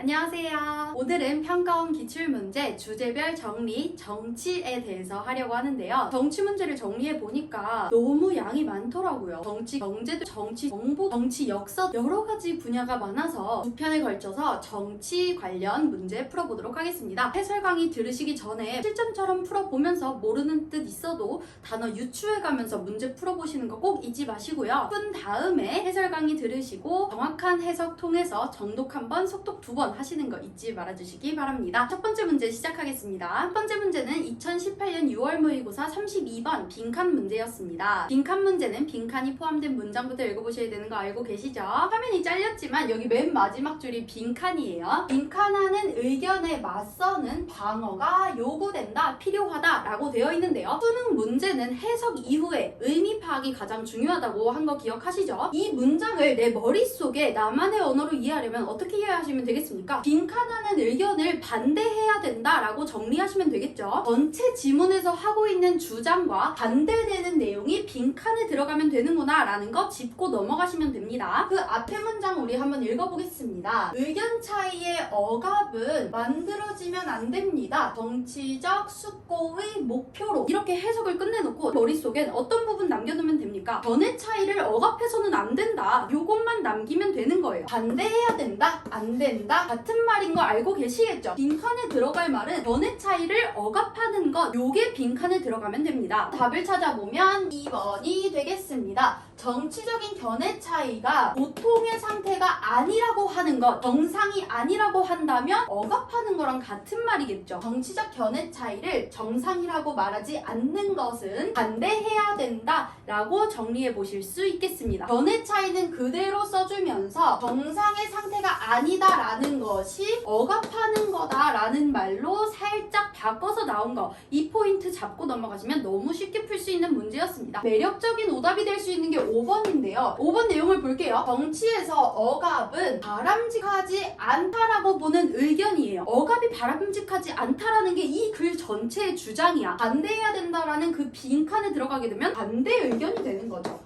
안녕하세요. 오늘은 평가원 기출문제 주제별 정리, 정치에 대해서 하려고 하는데요. 정치 문제를 정리해 보니까 너무 양이 많더라고요. 정치, 경제, 정치, 정보, 정치, 역사 여러 가지 분야가 많아서 두 편에 걸쳐서 정치 관련 문제 풀어보도록 하겠습니다. 해설 강의 들으시기 전에 실전처럼 풀어보면서 모르는 뜻 있어도 단어 유추해가면서 문제 풀어보시는 거 꼭 잊지 마시고요. 푼 다음에 해설 강의 들으시고 정확한 해석 통해서 정독 한 번, 속독 두번 하시는 거 잊지 말아주시기 바랍니다. 첫 번째 문제 시작하겠습니다. 첫 번째 문제는 2018년 6월 모의고사 32번 빈칸 문제였습니다. 빈칸 문제는 빈칸이 포함된 문장부터 읽어보셔야 되는 거 알고 계시죠? 화면이 잘렸지만 여기 맨 마지막 줄이 빈칸이에요. 빈칸하는 의견에 맞서는 방어가 요구된다, 필요하다 라고 되어 있는데요. 수능 문제는 해석 이후에 의미 파악이 가장 중요하다고 한 거 기억하시죠? 이 문장을 내 머릿속에 나만의 언어로 이해하려면 어떻게 이해하시면 되겠습니까? 빈칸하는 의견을 반대해야 된다라고 정리하시면 되겠죠? 전체 지문에서 하고 있는 주장과 반대되는 내용이 빈칸에 들어가면 되는구나 라는 거 짚고 넘어가시면 됩니다. 그 앞에 문장 우리 한번 읽어보겠습니다. 의견 차이의 억압은 만들어지면 안 됩니다. 정치적 숙고의 목표로 이렇게 해석을 끝내놓고 머릿속엔 어떤 부분 남겨놓으면 됩니까? 견해 차이를 억압해서는 안 된다. 요것만 남기면 되는 거예요. 반대해야 된다? 안 된다? 같은 말인 거 알고 계시겠죠? 빈칸에 들어갈 말은 견해 차이를 억압하는 것 요게 빈칸에 들어가면 됩니다. 답을 찾아보면 2번이 되겠습니다. 정치적인 견해 차이가 보통의 상태가 아니라고 하는 것, 정상이 아니라고 한다면 억압하는 거랑 같은 말이겠죠. 정치적 견해 차이를 정상이라고 말하지 않는 것은 반대해야 된다 라고 정리해 보실 수 있겠습니다. 견해 차이는 그대로 써주면서 정상의 상태가 아니다 라는 것이 억압하는 거다 라는 말로 살짝 바꿔서 나온 거. 이 포인트 잡고 넘어가시면 너무 쉽게 풀 수 있는 문제였습니다. 매력적인 오답이 될 수 있는 게 5번인데요. 5번 내용을 볼게요. 정치에서 억압은 바람직하지 않다라고 보는 의견이에요. 억압이 바람직하지 않다라는 게 이 글 전체의 주장이야. 반대해야 된다라는 그 빈칸에 들어가게 되면 반대 의견이 되는 거죠.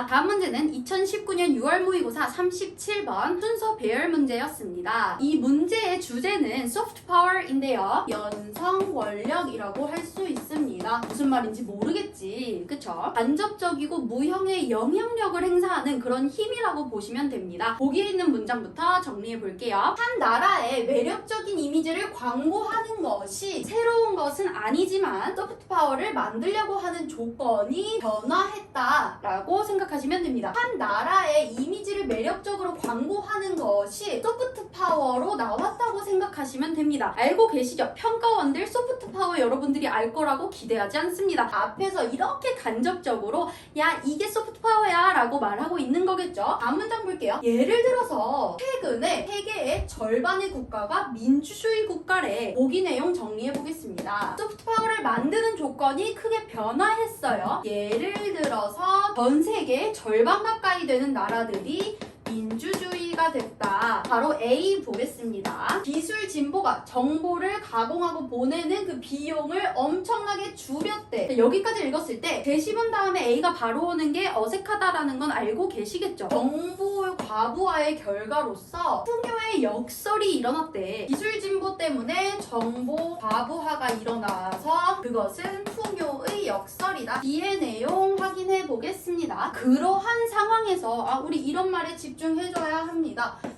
없었습니다. 다음 문제는 2019년 6월 모의고사 37번 순서 배열 문제였습니다. 이 문제의 주제는 소프트 파워인데요. 연성 원력이라고 할 수 있습니다. 무슨 말인지 모르겠지. 그쵸? 간접적이고 무형의 영향력을 행사하는 그런 힘이라고 보시면 됩니다. 보기에 있는 문장부터 정리해 볼게요. 한 나라의 매력적인 이미지를 광고하는 것이 새로운 것은 아니지만 소프트 파워를 만들려고 하는 조건이 변화했다라고 생각하시면 됩니다. 한 나라의 이미지를 매력적으로 광고하는 것이 소프트 파워로 나왔다고 생각하시면 됩니다. 알고 계시죠? 평가원들 소프트 파워 여러분들이 알 거라고 기대하지 않습니다. 앞에서 이렇게 간접적으로 야 이게 소프트 파워야 라고 말하고 있는 거겠죠? 다음 문장 볼게요. 예를 들어서 최근에 세계의 절반의 국가가 민주주의 국가래. 보기 내용 정리해 보겠습니다. 소프트 파워를 만드는 조건이 크게 변화했어요. 예를 들어서 전 세계 절반 가까이 되는 나라들이 민주주의 가 됐다. 바로 A 보겠습니다. 기술 진보가 정보를 가공하고 보내는 그 비용을 엄청나게 줄였대. 여기까지 읽었을 때 제시문 다음에 A가 바로 오는 게 어색하다라는 건 알고 계시겠죠? 정보 과부하의 결과로서 풍요의 역설이 일어났대. 기술 진보 때문에 정보 과부하가 일어나서 그것은 풍요의 역설이다. 뒤의 내용 확인해 보겠습니다. 그러한 상황에서 아 우리 이런 말에 집중해줘야 합니다.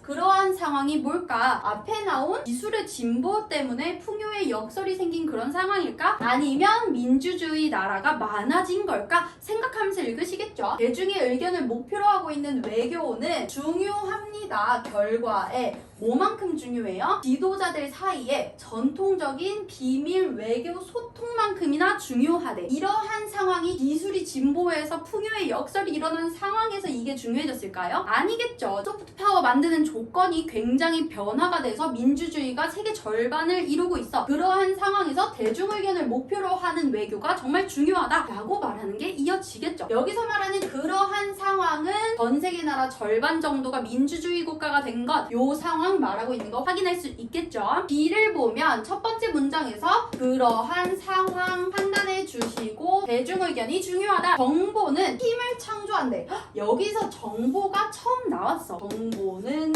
그러한 상황이 뭘까? 앞에 나온 기술의 진보 때문에 풍요의 역설이 생긴 그런 상황일까? 아니면 민주주의 나라가 많아진 걸까? 생각하면서 읽으시겠죠? 대중의 의견을 목표로 하고 있는 외교는 중요합니다. 결과에 뭐만큼 중요해요? 지도자들 사이에 전통적인 비밀 외교 소통만큼이나 중요하대. 이러한 상황이 기술 이 진보해서 풍요의 역설이 일어난 상황에서 이게 중요해졌을까요? 아니겠죠. 소프트 파워 만드는 조건이 굉장히 변화가 돼서 민주주의가 세계 절반을 이루고 있어. 그러한 상황에서 대중 의견을 목표로 하는 외교가 정말 중요하다라고 말하는 게 이어지겠죠. 여기서 말하는 그러한 상황은 전 세계 나라 절반 정도가 민주주의 국가가 된 것, 요 상황 말하고 있는 거 확인할 수 있겠죠. B를 보면 첫 번째 문장에서 그러한 상황 판단해 주시고 대중 의견이 중요하다. 정보는 힘을 창조한대. 헉, 여기서 정보가 처음 나왔어. 정보는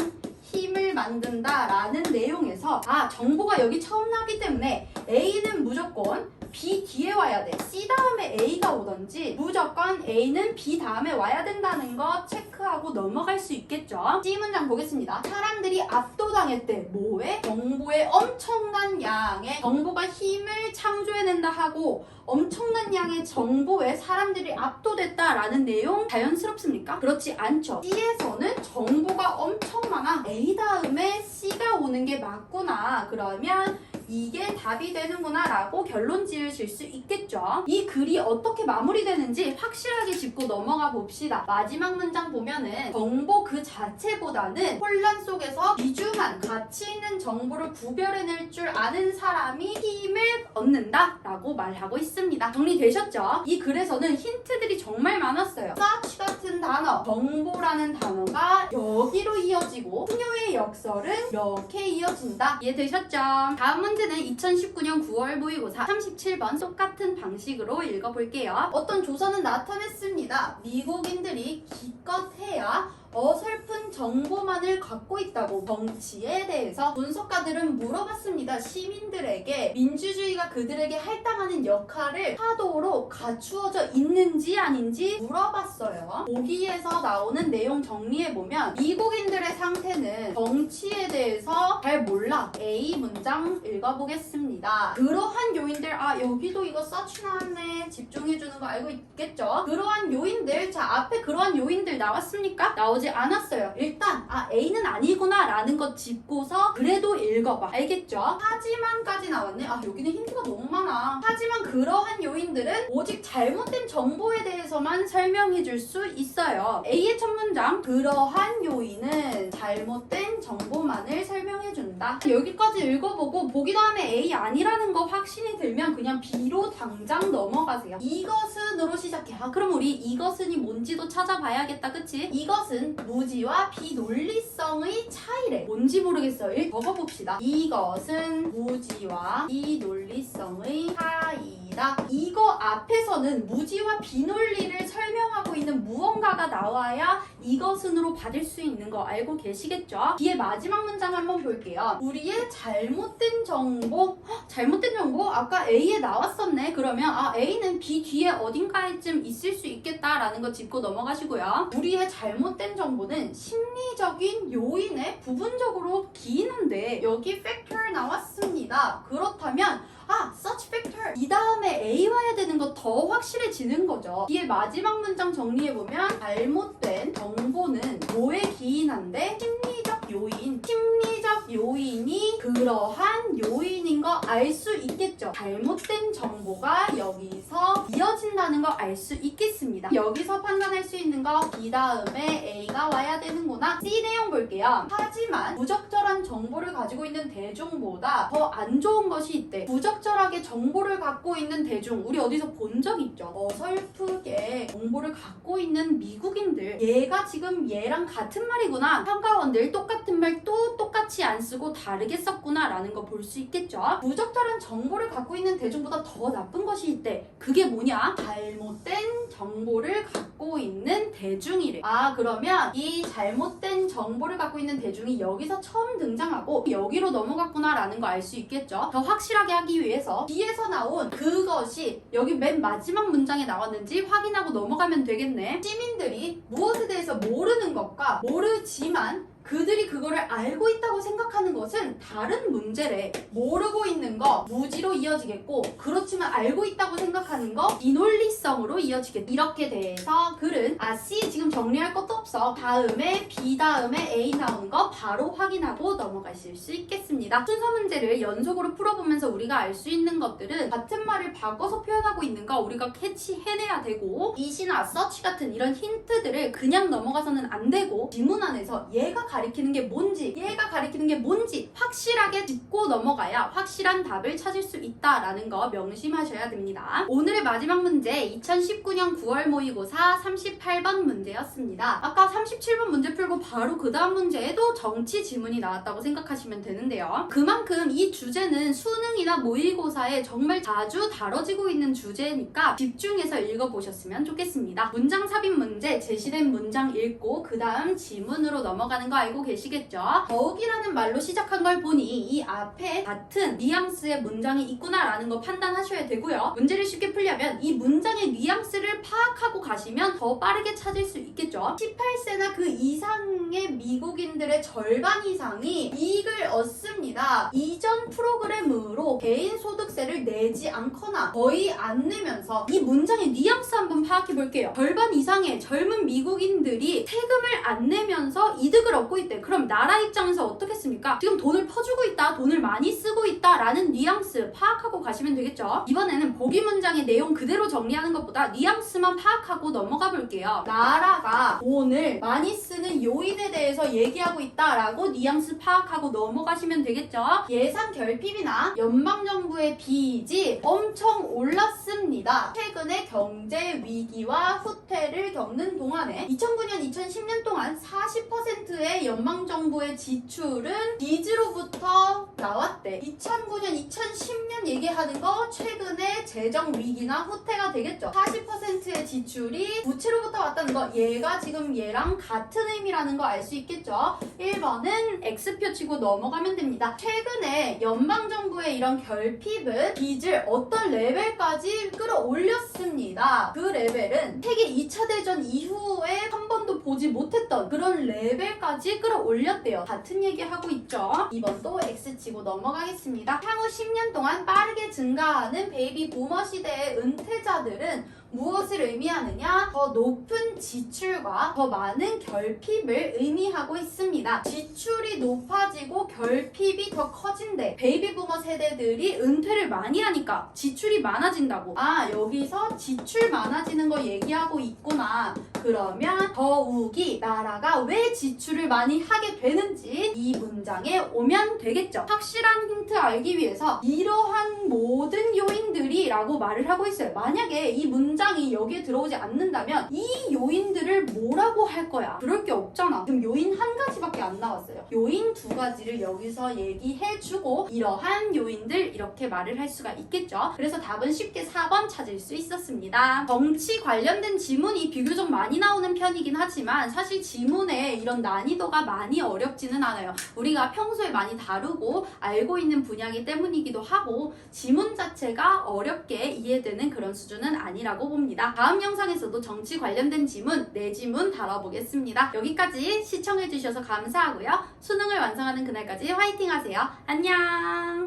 만든다 라는 내용에서 아 정보가 여기 처음 나기 때문에 A는 무조건 B 뒤에 와야 돼. C 다음에 A가 오던지 무조건 A는 B 다음에 와야 된다는 거 체크 하고 넘어갈 수 있겠죠. C 문장 보겠습니다. 사람들이 압도당했대. 뭐에? 정보의 엄청난 양의 정보가 힘을 창조해낸다 하고 엄청난 양의 정보에 사람들이 압도됐다라는 내용 자연스럽습니까? 그렇지 않죠. C에서는 정보가 엄청 많아. A 다음에 C가 오는 게 맞구나. 그러면 이게 답이 되는구나 라고 결론 지으실 수 있겠죠. 이 글이 어떻게 마무리되는지 확실하게 짚고 넘어가 봅시다. 마지막 문장 보면은 정보 그 자체보다는 혼란 속에서 귀중한 가치 있는 정보를 구별해낼 줄 아는 사람이 힘을 얻는다 라고 말하고 있습니다. 정리되셨죠? 이 글에서는 힌트들이 정말 많았어요. such 같은 단어, 정보라는 단어가 여기로 이어지고 풍요의 역설은 이렇게 이어진다. 이해되셨죠? 다음 문제는 2019년 9월 모의고사 37번 똑같은 방식으로 읽어볼게요. 어떤 조선은 나타냈습니다. 미국인들이 기껏 해야 어설픈 정보만을 갖고 있다고 정치에 대해서 분석가들은 물어봤습니다. 시민들에게 민주주의가 그들에게 할당하는 역할을 하도록 갖추어져 있는지 아닌지 물어봤어요. 보기에서 나오는 내용 정리해보면 미국인들의 상태는 정치에 대해서 잘 몰라. A 문장 읽어보겠습니다. 그러한 요인들, 아, 여기도 이거 서치 나왔네. 집중해주는 거 알고 있겠죠? 그러한 요인들, 자, 앞에 그러한 요인들 나왔습니까? 나오지 않았어요. 일단, 아, A는 아니구나 라는 것 짚고서 그래도 읽어봐. 알겠죠? 하지만까지 나왔네. 아, 여기는 힌트가 너무 많아. 하지만 그러한 요인들은 오직 잘못된 정보에 대해서만 설명해 줄 수 있어요. A의 첫 문장, 그러한 요인은 잘못된 정보만을 설명해 준다. 여기까지 읽어보고 보기 다음에 A 아니라는 거 확신이 들면 그냥 B로 당장 넘어가세요. 이것은으로 시작해. 아, 그럼 우리 이것은이 뭔지도 찾아봐야겠다. 그치? 이것은 무지와 비논리성의 차이래. 뭔지 모르겠어요. 일 적어봅시다. 이것은 무지와 비논리성의 차이다. 이거 앞에서는 무지와 비논리를 설명하고 있는 무언가가 나와야 이것은으로 받을 수 있는 거 알고 계시겠죠? 뒤에 마지막 문장 한번 볼게요. 우리의 잘못된 정보? 헉, 잘못된 정보? 아까 A에 나왔었네. 그러면 아 A는 B 뒤에 어딘가에쯤 있을 수 있겠다라는 거 짚고 넘어가시고요. 우리의 잘못된 정보는 심리적인 요인에 부분적으로 기인한데 여기 factor 나왔습니다. 그렇다면 아, such factor. 이 다음에 A 와야 되는 거 더 확실해지는 거죠. 뒤에 마지막 문장 정리해보면 잘못된 정보는 뭐에 기인한데 심리적 요인. 심리적 요인이 그러한 요인인 거 알 수 있겠죠. 잘못된 정보가 여기서 이어진다는 거알수 있겠습니다. 여기서 판단할 수 있는 거 B 다음에 A가 와야 되는구나. C 내용 볼게요. 하지만 부적절한 정보를 가지고 있는 대중보다 더 안 좋은 것이 있대. 부적절하게 정보를 갖고 있는 대중, 우리 어디서 본 적 있죠? 어설프게 정보를 갖고 있는 미국인들. 얘가 지금 얘랑 같은 말이구나. 평가원들 똑같은 말 또 똑같이 안 쓰고 다르게 썼구나 라는 거 볼 수 있겠죠? 부적절한 정보를 갖고 있는 대중보다 더 나쁜 것이 있대. 그게 뭐냐? 잘못된 정보를 갖고 있는 대중이래. 아, 그러면 이 잘못된 정보를 갖고 있는 대중이 여기서 처음 등장하고 여기로 넘어갔구나 라는 거 알 수 있겠죠? 더 확실하게 하기 위해서 뒤에서 나온 그것이 여기 맨 마지막 문장에 나왔는지 확인하고 넘어 가면 되겠네. 시민들이 무엇에 대해서 모르는 것과 모르지만 그들이 그거를 알고 있다고 생각하는 것은 다른 문제래. 모르고 있는 거 무지로 이어지겠고 그렇지만 알고 있다고 생각하는 거 비논리성으로 이어지겠다. 이렇게 돼서 글은 아 C 지금 정리할 것도 없어. 다음에 B 다음에 A 나오는 거 바로 확인하고 넘어가실 수 있겠습니다. 순서 문제를 연속으로 풀어보면서 우리가 알 수 있는 것들은 같은 말을 바꿔서 표현하고 있는 거 우리가 캐치해내야 되고 이시나 서치 같은 이런 힌트들을 그냥 넘어가서는 안 되고 지문 안에서 얘가 가리키는 게 뭔지 얘가 가리키는 게 뭔지 확실하게 짚고 넘어가야 확실한 답을 찾을 수 있다라는 거 명심하셔야 됩니다. 오늘의 마지막 문제 2019년 9월 모의고사 38번 문제였습니다. 아까 37번 문제 풀고 바로 그 다음 문제에도 정치 지문이 나왔다고 생각하시면 되는데요. 그만큼 이 주제는 수능이나 모의고사에 정말 자주 다뤄지고 있는 주제니까 집중해서 읽어보셨으면 좋겠습니다. 문장 삽입 문제 제시된 문장 읽고 그 다음 지문으로 넘어가는 거 알고 계시겠죠? 더욱이라는 말로 시작한 걸 보니 이 앞에 같은 뉘앙스의 문장이 있구나라는 거 판단하셔야 되고요. 문제를 쉽게 풀려면 이 문장의 뉘앙스를 파악하고 가시면 더 빠르게 찾을 수 있겠죠. 18세나 그 이상의 미국인들의 절반 이상이 이익을 얻습니다. 이전 프로그램으로 개인 소득세를 내지 않거나 거의 안 내면서 이 문장의 뉘앙스 한번 파악해 볼게요. 절반 이상의 젊은 미국인들이 세금을 안 내면서 이득을 얻고 있대. 그럼 나라 입장에서 어떻겠습니까? 지금 돈을 퍼주고 있다, 돈을 많이 쓰고 있다 라는 뉘앙스 파악하고 가시면 되겠죠. 이번에는 보기 문장의 내용 그대로 정리하는 것보다 뉘앙스만 파악하고 넘어가 볼게요. 나라가 돈을 많이 쓰는 요인에 대해서 얘기하고 있다라고 뉘앙스 파악하고 넘어가시면 되겠죠. 예산 결핍이나 연방정부의 빚이 엄청 올랐습니다. 최근에 경제 위기와 후퇴를 겪는 동안에 2009년, 2010년 동안 40%의 연방정부의 지출은 빚으로부터 나왔대. 2009년, 2010년 얘기하는 거 최근에 재정 위기나 후퇴가 되겠죠. 40%의 지출이 부채로부터 왔다는 거 얘가 지금 얘랑 같은 의미라는 거 알 수 있겠죠. 1번은 X표 치고 넘어가면 됩니다. 최근에 연방정부의 이런 결핍은 빚을 어떤 레벨까지 끌어올렸습니다. 그 레벨은 세계 2차 대전 이후에 한 번도 보지 못했던 그런 레벨까지 끌어올렸대요. 같은 얘기 하고 있죠. 2번도 X 치고 넘어가겠습니다. 향후 10년 동안 빠르게 증가하는 베이비 부머 시대의 은퇴자들은 무엇을 의미하느냐? 더 높은 지출과 더 많은 결핍을 의미하고 있습니다. 지출이 높아지고 결핍이 더 커진대. 베이비 부머 세대들이 은퇴를 많이 하니까 지출이 많아진다고. 아, 여기서 지출 많아지는 거 얘기하고 있구나. 그러면 더욱이 나라가 왜 지출을 많이 하게 되는지 이 문장에 오면 되겠죠. 확실한 힌트 알기 위해서 이러한 모든 요인들이 라고 말을 하고 있어요. 만약에 이 문장 이 여기에 들어오지 않는다면 이 요인들을 뭐라고 할 거야? 그럴 게 없잖아. 지금 요인 한 가지밖에 안 나왔어요. 요인 두 가지를 여기서 얘기해주고 이러한 요인들 이렇게 말을 할 수가 있겠죠. 그래서 답은 쉽게 4번 찾을 수 있었습니다. 정치 관련된 지문이 비교적 많이 나오는 편이긴 하지만 사실 지문에 이런 난이도가 많이 어렵지는 않아요. 우리가 평소에 많이 다루고 알고 있는 분야이기 때문이기도 하고 지문 자체가 어렵게 이해되는 그런 수준은 아니라고 봅니다. 다음 영상에서도 정치 관련된 지문, 네 지문 다뤄보겠습니다. 여기까지 시청해주셔서 감사하고요. 수능을 완성하는 그날까지 화이팅 하세요. 안녕!